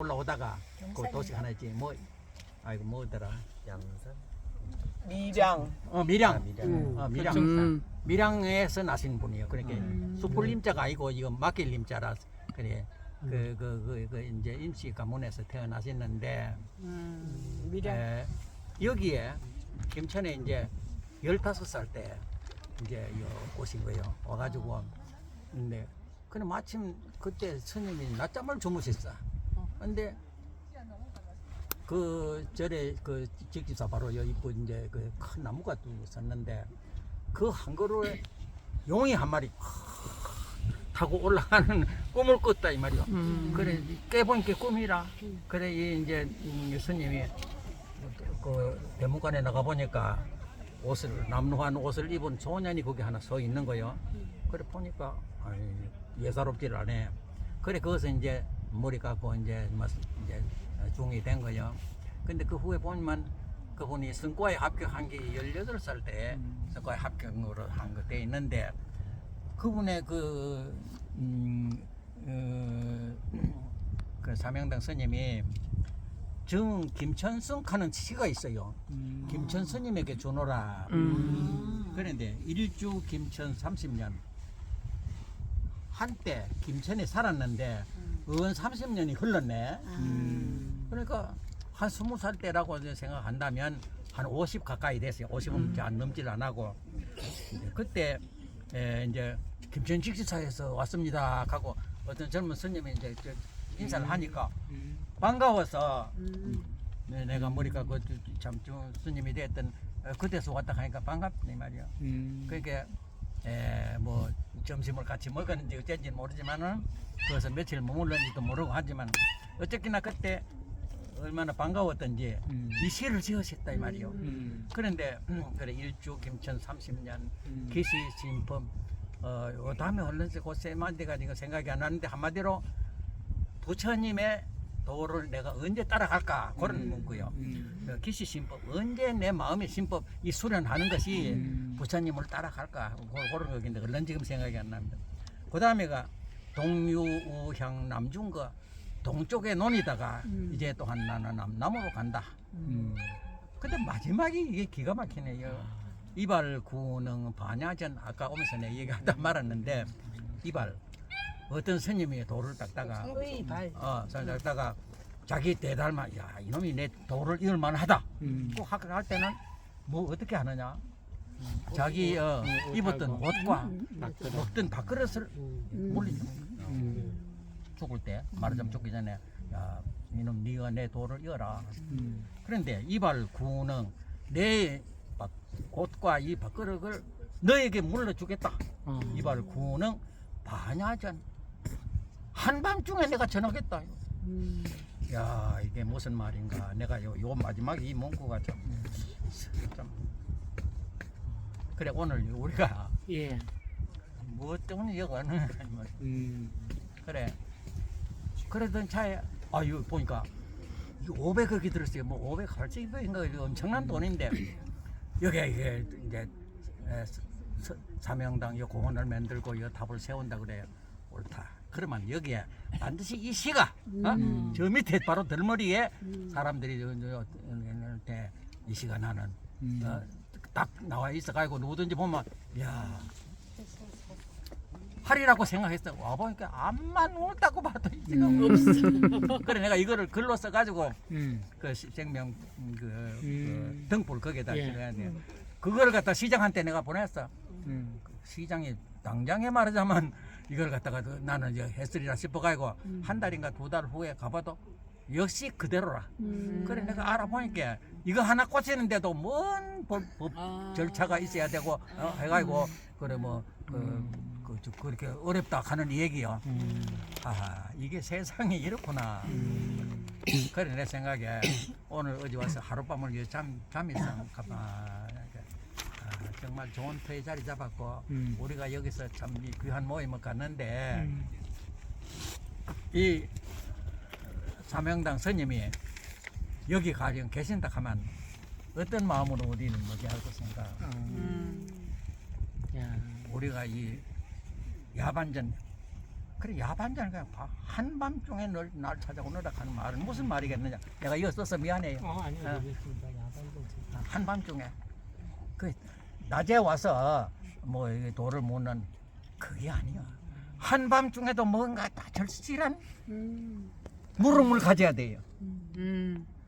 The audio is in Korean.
올라오다가 그 도시 하나 있지 뭐 아이고 뭐더라 양산 미량 어 미량 아, 미량. 음. 어 미량 음. 밀양에서 나신 분이에요. 그러니까 음. 숯불림자가 아니고 이거 막길림자라 그래 그그 그 그 이제 임시 가문에서 태어나셨는데 음, 미량 에, 여기에 김천에 이제 열다섯 살 때 이제 요 오신 거예요. 와가지고 근데 근데 마침 그때 스님이 낮잠을 주무셨어. 근데 그 절에 그 직집사 바로 여 입구 이제 그 큰 나무가 또 있었는데 그 한 그루에 용이 한 마리 타고 올라가는 꿈을 꿨다 이 말이요. 그래 깨보니까 꿈이라. 그래 이 이제 음, 스님이 그 대문관에 나가 보니까 옷을 남루한 옷을 입은 소년이 거기 하나 서 있는 거요. 그래 보니까 아이, 예사롭지를 않네. 그래 거기서 이제 머리 깎고 이제 뭐 이제 중이 된 거요. 근데 그 후에 보면 그분이 성과에 합격한 게 18살 때 성과에 합격으로 한거돼 있는데 그분의 그, 음, 어, 그 사명당 스님이 정 김천승 하는 시가 있어요. 김천 스님에게 주노라. 그런데 일주 김천 30년 한때 김천에 살았는데 은 30년이 흘렀네. 그러니까 한 20살 때라고 생각한다면 한 50 가까이 됐어요. 50은 이제 안 넘질 안 하고 그때 에, 이제 김천 직지사에서 왔습니다. 하고 어떤 젊은 스님이 이제 저 인사를 하니까 반가워서 네, 내가 머리가 그참 스님이 됐던 어, 그때서 왔다 하니까 반갑네 말이야. 그러니까 에, 뭐 점심을 같이 먹었는지 어쩐지 모르지만은 거기서 며칠 머물렀는지도 모르고 하지만 어쨌거나 그때 얼마나 반가웠던지 이 시를 지으셨다 이 말이요. 그런데 음, 그래 일주 김천 30년 기시 진법 어, 요 다음에 얼른지 곧세 만디가 지금 생각이 안 나는데 한마디로 부처님의 도를 내가 언제 따라갈까? 그런 문구요. 그 기시 신법 언제 내 마음의 신법 이 수련하는 것이 부처님을 따라갈까? 고- 그런 거긴데 얼른 지금 생각이 안 납니다. 그 다음에가 동유우향 남중거 동쪽에 논이다가 이제 또한 나는 남남으로 간다. 근데 마지막이 이게 기가 막히네요. 이발 구능 반야전 아까 오면서 내 얘기하다 말았는데 이발 어떤 스님이 돌을 닦다가 의 발 어, 닦다가 자기 대달만 야 이놈이 내 돌을 이을 만하다. 꼭 할, 할 때는 뭐 어떻게 하느냐? 자기 어, 입었던 옷과 먹던 밥그릇을 물리죠. 죽을 때 말하자면 죽기 전에 야 이놈 네가 내 돌을 이어라. 그런데 이발 구능 내 밥- 옷과 이 밥그릇을 너에게 물려주겠다. 이발 구능 반야전 한밤중에 내가 전하겠다. 야 이게 무슨 말인가? 내가 요, 요 마지막 이 문구가 좀, 좀 그래 오늘 우리가 예. 뭐 때문에 여기 왔는 그래 그러던 차에 아유 보니까 500억이 들었어요. 뭐 580억인가 이거 엄청난 돈인데 여기 이게 이제 에, 서- 서- 사명당 요 공원을 만들고 이 답을 세운다 그래요. 옳다. 그러면 여기에 반드시 이 시가 어? 저 밑에 바로 들머리에 사람들이 저- 저- 저- 때이 시가 나는 어, 딱 나와 있어 가지고 누구든지 보면 야 하리라고 생각했어. 와 보니까 암만 옳다고 봐도 이 시가 없어. 그래 내가 이거를 글로 써가지고 그 시- 생명 음, 그, 그 등불 거기에다 예. 그걸 갖다 시장한테 내가 보냈어. 시장이 당장에 말하자면 이걸 갖다가 그 나는 이제 했으리라 싶어가지고 한 달인가 두 달 후에 가봐도 역시 그대로라. 그래 내가 알아보니까 이거 하나 꽂히는데도 뭔 법, 법 절차가 있어야 되고 어, 해가지고 그래 뭐 그, 그, 저, 그렇게 어렵다 하는 얘기요. 아 이게 세상이 이렇구나. 그래 내 생각에 오늘 어디 와서 하룻밤을 잠 잠이 좀 아, 정말 좋은 터에 자리 잡았고 우리가 여기서 참 이 귀한 모임을 갔는데 이 사명당 스님이 여기 가령 계신다 하면 어떤 마음으로 우리는 뭐지 할것 생각 야. 우리가 이 야반전 그래 야반장 그냥 봐. 한밤중에 널, 날 찾아오느라 하는 말은 무슨 말이겠느냐. 내가 이거 써서 미안해요. 어, 아니요, 어. 진짜. 한밤중에 그 낮에 와서 뭐 이게 돌을 묻는 그게 아니야. 한밤중에도 뭔가 다 절실한 음. 물음을 가져야 돼요. 음.